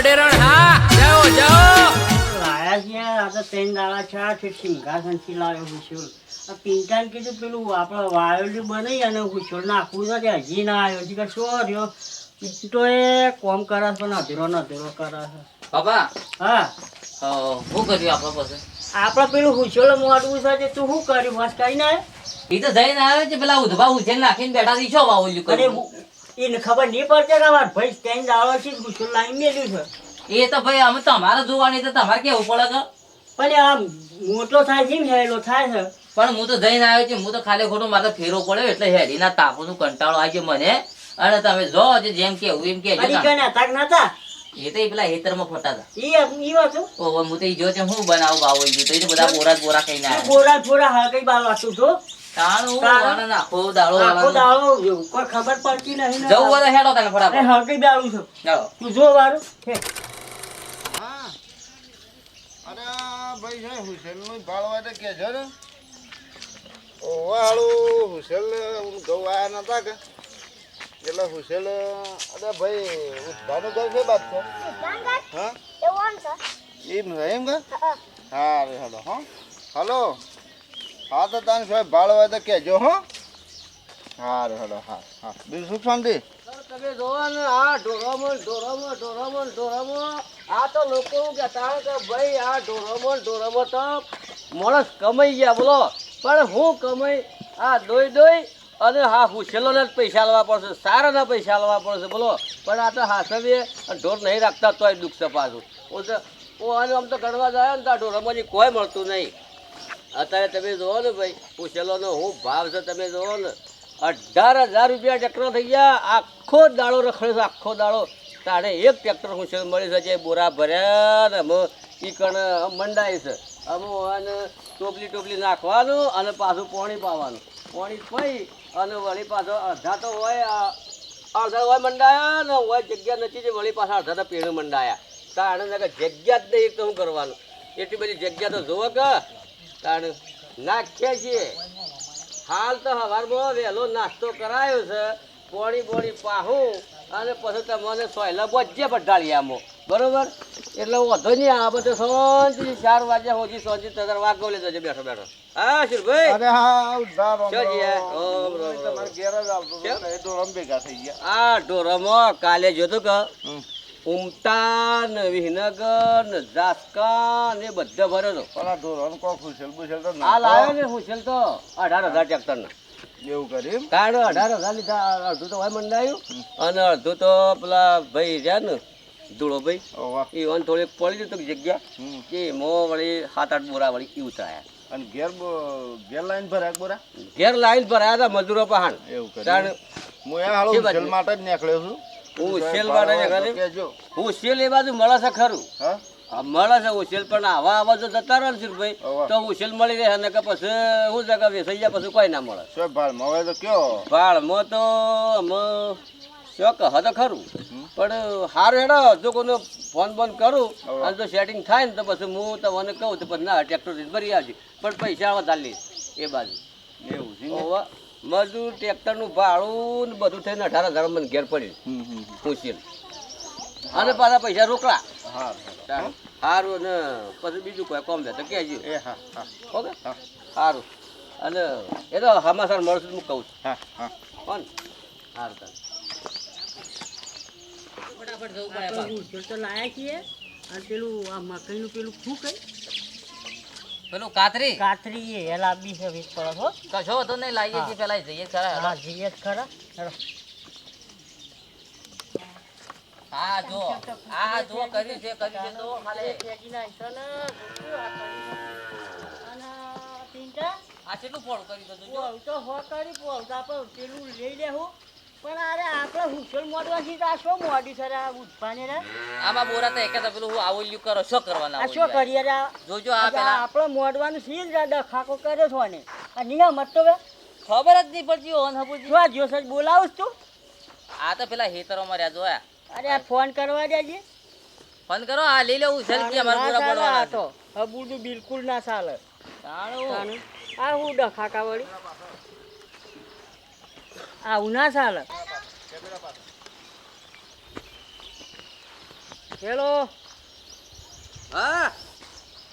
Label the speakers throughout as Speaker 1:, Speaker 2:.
Speaker 1: અડેરણ હા જાઓ જાઓ.
Speaker 2: લાયા છે આ તો ત્રણ દાડા છે આ છે સિંઘાસનથી લાવ્યો હુશોલ આ પિંટાને કીધું પેલું આપણે વાયોલી બનાવી અને હુશોલ નાખવું નથી હજી ના આવ્યો. હજી કે શું રહ્યો? ઈ તો એ કોમ કરે પણ અધૂરો ન અધૂરો કરે
Speaker 3: બાબા
Speaker 2: હા.
Speaker 3: શું કર્યું આપણા પાસે?
Speaker 2: આપણે પેલું હુશોલ મોડવું છે તું શું કર્યું? બસ કઈ ના.
Speaker 3: એ તો જઈને આવ્યો છે પેલા ઉધબા ઉછેર નાખીને બેઠા છે વાવલ્યું કર્યું?
Speaker 2: હું- એને ખબર નહીં પડશે કે મારા ભાઈ ત્રણ દાડો છે ગુસ્સો લાવી મેલ્યું છે.
Speaker 3: એ તો ભાઈ અમે તમારે જોવાની તો તમારે કેવું પડે કે?
Speaker 2: પણ આમ મોટો થાય છે ને હેલો થાય છે.
Speaker 3: પણ હું તો જઈને આવ્યો છું હું તો ખાલી ખોટું મારે ફેરો પડ્યો એટલે હેડીના તાપોનું કંટાળો આવી ગયો મને. અને તમે જો જેમ કે કેવું એમ કે
Speaker 2: કઈ નતા?
Speaker 3: એ તો એ પેલા હેતરમાં ફોટા હતા.
Speaker 2: ઈ વાત
Speaker 3: ઓહો હું તો એ જો હું બનાવું બાવલ્યું તો એ બધા બોરા બોરા કઈ ના
Speaker 2: બોરા બોરા હા કઈ બાર વાતું છો ખબર પડતી નહીં
Speaker 3: જવું હેડો તને ફટાફટ.
Speaker 2: હા કઈ છું. તું જો વારું.
Speaker 4: અરે ભાઈ છે હુસેલનું ભાળવા તો કે છે ને. ઓવાળું હુસેલ હું ઘઉં આયા નતા કે. એટલે હુસેલ અરે ભાઈ ઉદ્ધાનું ઘર છે બાદ છે હા? એમ એમ કે? હા રે હલો હો. હલો. હા, તો તાને સાહેબ હોય તો કહેજો, હો. હા રે હલો, હા હા. બીજું સુખ શાંતિ?
Speaker 2: તમે આ ઢોરામણ ઢોરામણ ઢોરામણ ઢોરામણ. આ તો લોકો કહેતા કે, ભાઈ, આ ઢોરામણ ઢોરામણ તો માણસ કમાઈ ગયા, બોલો. પણ હું કમાઈ? આ દોઈ દોઈ અને હા હુસેલોના જ પૈસા લેવા પડશે. સારાના પૈસા લેવા પડશે, બોલો. પણ આ તો હાસવીએ ઢોર નહીં રાખતા તોય દુઃખ છે પાછું. હું તો હું આમ તો ગણવા જાય ને તો ઢોરામાંથી કોઈ મળતું નહીં. અત્યારે તમે જુઓ ને ભાઈ, પૂછેલોનો હું ભાવ છે તમે જુઓ ને. અઢાર હજાર રૂપિયા ટ્રેક્ટર થઈ ગયા. આખો દાડો રખડ્યો છે, આખો દાડો. તારે એક ટ્રેક્ટર હું છે મળી છે જે બોરા ભર્યા ને અમે ઈ કણ મંડાય છે. અમો અને ટોપલી ટોપલી નાખવાનું અને પાછું પોણી પાવાનું. પોણી પાઈ અને વળી પાછો અડધા તો હોય અડધા હોય મંડાયા ને હોય જગ્યા નથી જે વળી પાછા અડધા તો પીણું મંડાયા. તાણે જગ્યા જ નહીં તો શું કરવાનું. એટલી બધી જગ્યા તો જોવો કે નાખ્યા છીએ. હાલ તો સવારમાં વહેલો નાસ્તો કરાયો છે. પોણી પોણી પાહું અને પછી તમને સોયલા બોજે બઢાળિયામાં બરોબર? એટલે વધો નહીં આ બધું શાંતિથી ચાર વાગ્યા હોજી શાંતિ તદર વાગો લે જજો બેઠો બેઠો. હા શિરભાઈ?
Speaker 4: અરે હા ઉદ્ધાર ઓમ. તમારે ઘેર જ આવતો એ તો ભેગા થઈ ગયા.
Speaker 2: આ ઢોરામાં કાલે જોતો કે. ઉમતા ને વિહનગર ને જાસકા ને બધા ભર્યો હતો
Speaker 4: પણ આ ધોરણ કોક હુસેલ બુસેલ તો
Speaker 2: આ. લાવ્યો ને હુસેલ તો. અઢાર હજાર ટ્રેક્ટરના
Speaker 4: એવું કરી
Speaker 2: કારણ અઢાર હજાર લીધા અડધું તો હોય મંડાયું અને અડધું તો પેલા ભાઈ રહ્યા ને ધૂળો ભાઈ
Speaker 4: ઓ વાહ.
Speaker 2: એ થોડીક પડી જતું જગ્યા. કે મો વળી સાત આઠ બોરા વળી એ ઉતરાયા.
Speaker 4: અને ઘેર ઘેર લાઈન ભરાય બોરા?
Speaker 2: ઘેર લાઈન ભરાયા હતા મજૂરો પહાણ.
Speaker 4: એવું કરે? હું એ હાલો? માટે જ નીકળ્યો છું.
Speaker 2: હું
Speaker 4: સેલ
Speaker 2: વાળા.
Speaker 4: કહેજો.
Speaker 2: હું સેલ એ બાજુ મળે છે ખરું. મળે છે ઉછેલ પણ આવા આવા જો જતા રહે ને ભાઈ. તો ઉછેલ મળી રહે અને કે પછી હું જગાવી વેસાઈ જાય પછી કોઈ ના મળે.
Speaker 4: સાહેબ ભાળમાં હવે તો કયો?
Speaker 2: ભાળમાં તો અમે શોખ હતો ખરું. પણ હારું હેડો જો કોઈનો ફોન બોન કરું અને જો સેટિંગ થાય ને તો પછી હું તમને કહું તો પછી ના ટ્રેક્ટર ભરી આવજે. પણ પૈસા આવા ચાલી એ બાજુ.
Speaker 4: એવું છે
Speaker 2: મજૂર ટ્રેક્ટરનું ભાડું ને બધું થઈને અઢાર હજાર મને ઘેર
Speaker 4: પડી.
Speaker 2: પૂછીને. અને પાછા પૈસા રોકડા. સારું ને પછી બીજું કોઈ કોમ દે તો કહેજો.
Speaker 4: એ હા હા.
Speaker 2: ઓકે સારું અને એ તો હમાસર મળશે હું કહું છું.
Speaker 4: હા હા.
Speaker 2: કોણ સારું
Speaker 3: ફટાફટ જવું
Speaker 2: લાયા છીએ. અને પેલું આ મકાઈનું પેલું શું કઈ
Speaker 3: પેલું કાતરી?
Speaker 2: કાતરી એ લાંબી છે વીસ પડે હો.
Speaker 3: કશો તો નહીં લાવીએ છીએ પેલા જઈએ ખરા
Speaker 2: હા જઈએ ખરા. ચલો
Speaker 3: હા જો આ જો કર્યું છે કર્યું છે તો ખાલી
Speaker 2: ફેંકી નાખશો ને, અને પિંટા,
Speaker 3: આ કેટલું ફોડ કર્યું તો
Speaker 2: જો તો હો કરી પોલ તો આપણે પેલું લઈ લેવું પણ અરે આપણે હુસેલ મોડવાથી તો આ શું મોડી સર આ ઉઠવાને રે?
Speaker 3: આમાં બોરા તો એકે તો પેલું હું આવલ્યું કરો શું કરવાના
Speaker 2: આ શું કરીએ રે?
Speaker 3: જોજો આ
Speaker 2: આ
Speaker 3: પેલા
Speaker 2: આપણે મોડવાનું સીલ રે ડખાકો કર્યો છો ને આ તો
Speaker 3: ખબર જ નહીં પડતી ઓન હબુજી
Speaker 2: જો જ બોલાવું તું
Speaker 3: આ તો પેલા હેતરોમાં રહ્યા જોયા
Speaker 2: અરે ફોન કરવા દેજે
Speaker 3: ફોન કરો આ લઈ લેવું સેલ્ફી અમારે
Speaker 2: ના
Speaker 3: પૂરા પડવાના
Speaker 2: તો. બિલકુલ ના ચાલે.
Speaker 3: તાણું.
Speaker 2: આ હું ડખાકા વળી? આવું ના ચાલે
Speaker 5: હેલો હા.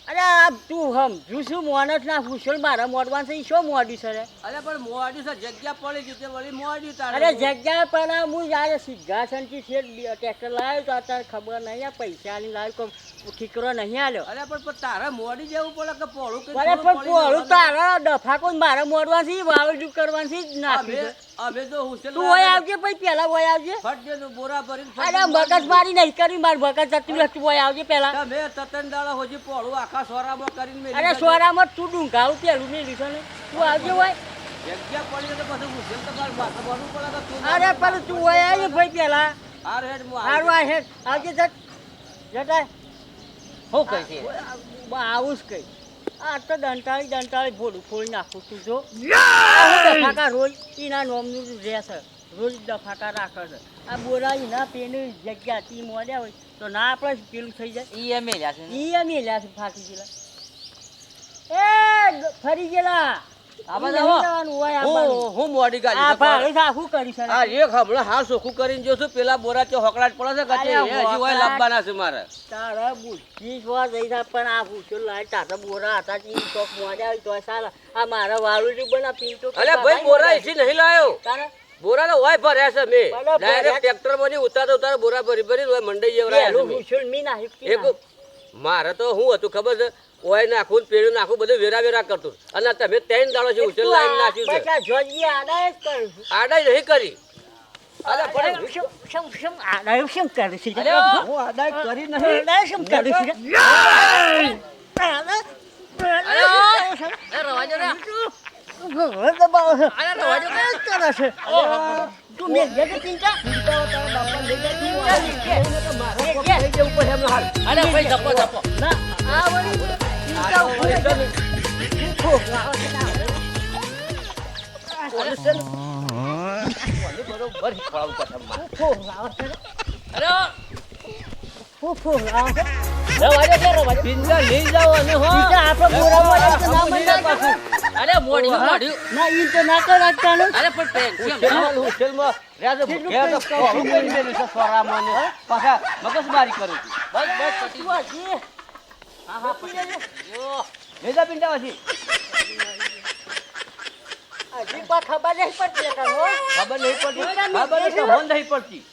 Speaker 5: અરે આ તું સમજુ છું મોનસ ના ફૂસલ મારા મોડવાન છે શું મોડ્યું છે
Speaker 2: અરે પણ મોડ્યું છે જગ્યા પડી ગયું તે વળી મોડ્યું તારે
Speaker 5: અરે જગ્યા પર આ હું યારથી છે ટ્રેક્ટર લાવ્યો તો અત્યારે ખબર નહીં આ પૈસા ની લાવ્યો ઠીકરો નહીં આલ્યો.
Speaker 2: અરે પણ તારે મોડી જવું પડે કે પોળું
Speaker 5: અરે પણ પોળું તારા ડફા કોઈ મારા મોડવાથી વાવડું કરવાથી જ
Speaker 2: અમે
Speaker 5: નાખ્યું.
Speaker 2: અમે તો હુસેન
Speaker 5: તું ઓય આવજે ભાઈ પહેલા ઓય આવજે.
Speaker 2: ફટ બોરા ભરીને
Speaker 5: અરે મગજ મારી નહીં કરી માર મગજ જતું રહેતું ઓય આવજે પહેલા.
Speaker 2: તમે તતન દાડા હોજી પોળું આખા સોરામાં કરીને મેલી
Speaker 5: અરે. સોરામાં તું ડુંગાવું પેલું નહીં લીધો તું આવજે ઓય અરે પણ તું ઓય આવજે ભાઈ પેલા
Speaker 2: હાર હું
Speaker 5: આ હેડ. આવજે જટ. જટાય
Speaker 3: શું કહી
Speaker 5: આવું જ કઈ. આ તો દંટાળી દંટાળી ભોડું ફોડી નાખું તું જો. દફાકા રોજ એના નોમનું રહેશે. રોજ દફાકા રાખે છે. આ બોરા એના પેની જગ્યા તી મોડ્યા હોય તો ના આપણે પેલું થઈ જાય.
Speaker 3: ઈ એમ લ્યા છે.
Speaker 5: ઈ એમ લ્યા છે ફાટી ગયેલા. એ ફરી ગયેલા.
Speaker 2: હું. મોડી ગાડી
Speaker 5: કરી છે
Speaker 2: એક હમણાં હાલ સોખું કરીને જો છું પેલા બોરા ચો હોકડાટ પડે છે કે હજી હોય લાવવાના છે મારે.
Speaker 5: તારા બુદ્ધિ જોવા જઈ રહ્યા પણ આ ભૂસો લાય? તારા બોરા હતા ચી ચોક હોય તો સારા આ મારા વાળું બના પીંટો
Speaker 2: અરે ભાઈ બોરા એથી નહીં લાયો.
Speaker 5: તારા?
Speaker 2: બોરા તો હોય ભર્યા છે મેં. ડાયરેક્ટ. ટ્રેક્ટરમાંથી ઉતારતા ઉતાર બોરા ભરી ભરી હોય મંડઈ
Speaker 5: નાખ્યું
Speaker 2: એક મારે તો હું હતું ખબર છે? ઓય નાખું પેડું નાખું બધું વેરા વેરા કરતું. અને તમે ત્રણ દાડો છે ઉછેર લાઈન નાખ્યું છે.
Speaker 5: આડા જ
Speaker 2: નહીં કરી. અરે
Speaker 5: તું મેં જે કે ચિંતા તારા બાપા લઈ જાય
Speaker 3: જપો જપો
Speaker 5: ચિંતા ખોખ લાવો છે ના
Speaker 2: બરોબર ખવડાવું પાછા.
Speaker 5: ખોખ લાવો
Speaker 3: અરે
Speaker 5: ભાઈ ખોખ લાવો
Speaker 3: ના આ વળી ચિંતા ઉપર
Speaker 2: પિંજા લઈ જાઓ અને હો
Speaker 5: આપણે બોરામાં ના બંધાય પાછું
Speaker 3: અરે મોઢિયું મોઢિયું
Speaker 5: ના ઈ તો ના કર રાખતાનું
Speaker 3: અરે પણ પેન કેમ?
Speaker 2: હોસ્ટેલમાં છે. ઘેર તો ખોળું કરી મેલ્યું છે સોરામાં ને? પાછા મગજમારી કરું છું.
Speaker 3: બસ. હા હા
Speaker 5: હજી ખબર નહીં પડતી
Speaker 2: ખબર નહીં પડતી. ખબર નહીં પડતી.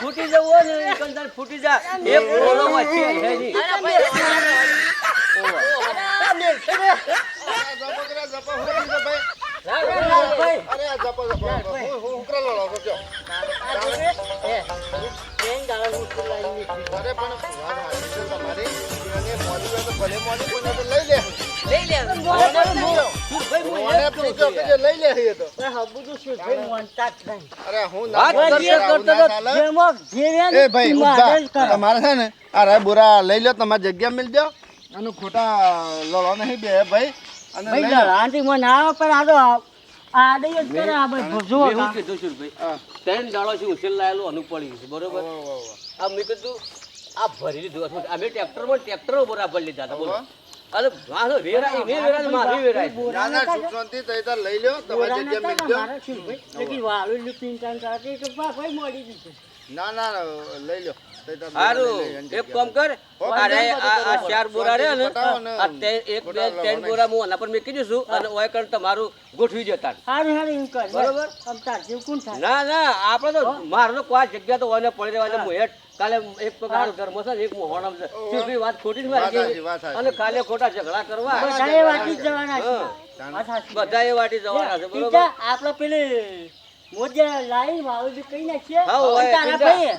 Speaker 2: ફૂટી જવું હોય ને એ ફૂટી જા. એક છે
Speaker 3: અરે
Speaker 4: પણ મોડી ભલે મોડી લઈ લે.
Speaker 3: લઈ લે.
Speaker 4: લઈ લે. તો. અરે હું એ ભાઈ. તમારે છે ને આ બોરા લઈ લો તમારી જગ્યા મિલ જાઓ અને ખોટા લડો નહીં બે ભાઈ. અને
Speaker 5: ભાઈ
Speaker 4: લઈ
Speaker 5: મને ના પણ આ તો આ- આ જ કરે આ ભાઈ જુઓ
Speaker 2: મેં કીધું છું ભાઈ ત્રણ દાડો છે ઉછેર લાયેલું અનુપડી છે બરોબર. આ મેં કીધું આ ભરી લીધું. અમે ટ્રેક્ટરમાં ટ્રેક્ટરો બરાબર લીધા હતા બોલો. અરે વાહ, વેરા એ વેરા ને મારી વેરાય છે.
Speaker 4: ના ના સુખ શાંતિ થઈ તો લઈ લ્યો તમારી જગ્યા મિલ
Speaker 5: ને
Speaker 4: જાઓ
Speaker 5: શું ભાઈ? લેકિન વાળું ને ને કરતી તો બા ભાઈ મોડી દીધું.
Speaker 4: ના ના ના, લઈ લો થઈ તો
Speaker 2: હારું
Speaker 4: લઈ લો, એની
Speaker 2: એક કામ કર
Speaker 4: હો,
Speaker 2: આ રે
Speaker 4: બરાબર,
Speaker 2: આ આ
Speaker 4: બરાબર.
Speaker 2: ચાર બોરા રે ને આ તે- એક બે ત્રણ બોરા હું આના પર મેકી દઈશું અને ઓય કણ તમારું ગોઠવી દેતા
Speaker 5: હારું હારું એમ કર
Speaker 2: બરોબર.
Speaker 5: આમ તાર કોણ થાય?
Speaker 2: ના ના આપણે તો મારનો કોઈ જગ્યા તો ઓને પડી રહેવા દે. હું. હેઠ કાલે એક તો મારો છે એક મોહણમ છે. ચૂંટણી વાત ખોટી. અને કાલે ખોટા ઝઘડા કરવા.
Speaker 5: બધા એ વાટી જવાના છે.
Speaker 2: બધા એ વાટી જવાના છે બરોબર?
Speaker 5: આપણે પેલે મોજે લાઈન વાળું કઈ નાખીએ?
Speaker 2: હા,
Speaker 5: તારા ભાઈ